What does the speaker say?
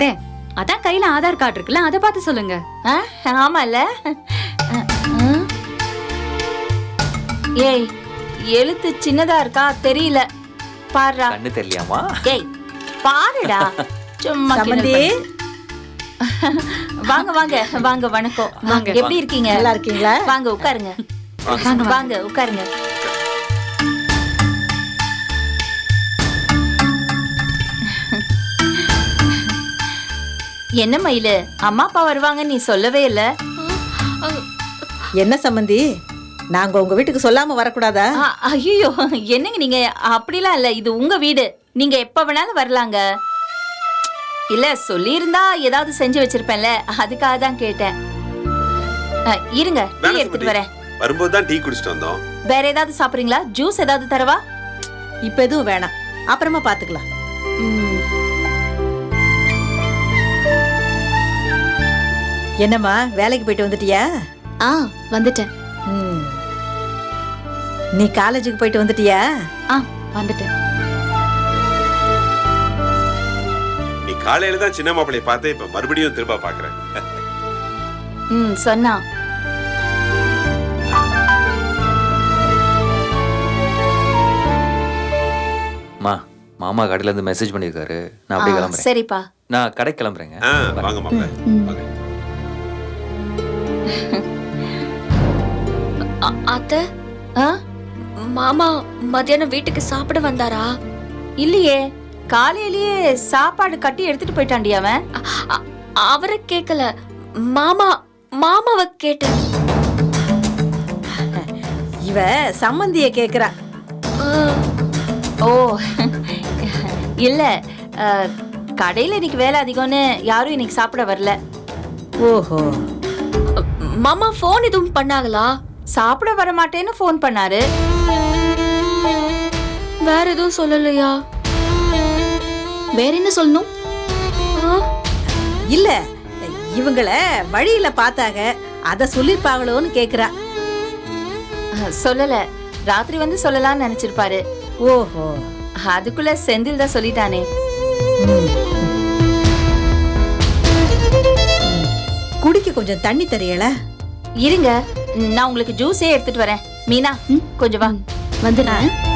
வந்தேன். அதான் கையில ஆதார் கார்டு இருக்குல்ல அதை பார்த்து சொல்லுங்க. ஆமால. ஏய் எழுத்து சின்னதா இருக்கா? தெரியல. பாருடா கண்ணு தெரியலையாமா ஏய் பாருடா சும்மா பண்ணு. வாங்க வாங்க வாங்க வணக்கம். வாங்க. எப்படி இருக்கீங்க? நல்லா இருக்கீங்களா? வாங்க உட்காருங்க. வாங்க, வாங்க உட்காருங்க. என்ன மயிலு? அம்மா அப்பா வருவாங்க நீ சொல்லவே இல்ல. என்ன சம்மந்தி? நாங்க உங்க வீட்டுக்கு சொல்லாம வரக்கூடாதா? ஐயோ என்னங்க நீங்க? அப்படிலாம் இல்ல. இது உங்க வீடு. நீங்க எப்ப வேணாலும் வரலாங்க. இல்ல சொல்லியிருந்தா ஏதாவது செஞ்சு வச்சிருப்பேன்ல. அதுக்காக தான் கேட்டேன். இருங்க டீ எடுத்துட்டு. வரேன். வரும்போது தான் டீ குடிச்சிட்டு வந்தோம். வேற ஏதாவது சாப்பிடுறீங்களா? ஜூஸ் ஏதாவது தரவா? இப்ப எதுவும் வேணாம். அப்புறமா பாத்துக்கலாம். என்னம்மா வேலைக்கு போயிட்டு வந்துட்டியா? ஆ வந்துட்டேன். ம். நீ காலேஜுக்கு போயிட்டு வந்துட்டியா? ஆ வந்துட்டேன். நீ காலையில தான் சின்ன மாப்பிளைய பார்த்து இப்ப மறுபடியும் திரும்ப பாக்குறேன் ம் சொன்னா. அம்மா மாமா கடையில இருந்து மெசேஜ் பண்ணியிருக்காரு. நான் அப்படியே கிளம்புறேன். சரிப்பா. நான் கடை கிளம்புறேங்க. ஆ, வாங்க மாப்பிள வாங்க. அத்தை? மாமா மத்தியானம் வீட்டுக்கு சாப்பிட வந்தாரா? இல்லையே காலையிலேயே சாப்பாடு கட்டி எடுத்துட்டு போயிட்டாண்டி அவன். அவரை கேட்கல மாமா மாமாவை கேட்டேன். இவ சம்மந்திய கேக்குறா. ஓ இல்ல கடையில இன்னைக்கு வேலை அதிகம்னு யாரும் இன்னைக்கு சாப்பிட வரல. ஓஹோ. மாமா ஃபோன் எதுவும் பண்ணாங்களா? சாப்பிட வர மாட்டேன்னு ஃபோன் பண்ணாரு. வேற எதுவும் சொல்லலையா? வேற என்ன சொல்லணும்? இல்ல இவங்கள வழியில பார்த்தாங்க அத சொல்லிருப்பாங்களோன்னு கேக்குறா. சொல்லல. ராத்திரி வந்து சொல்லலாம்னு நினைச்சிருப்பாரு. ஓஹோ. அதுக்குள்ள செந்தில் தான் சொல்லிட்டானே. குடிக்க கொஞ்சம் தண்ணி தெரியல இருங்க. நான் உங்களுக்கு ஜூஸே எடுத்துட்டு வரேன். மீனா கொஞ்சம் வா. வந்துடுறேன்.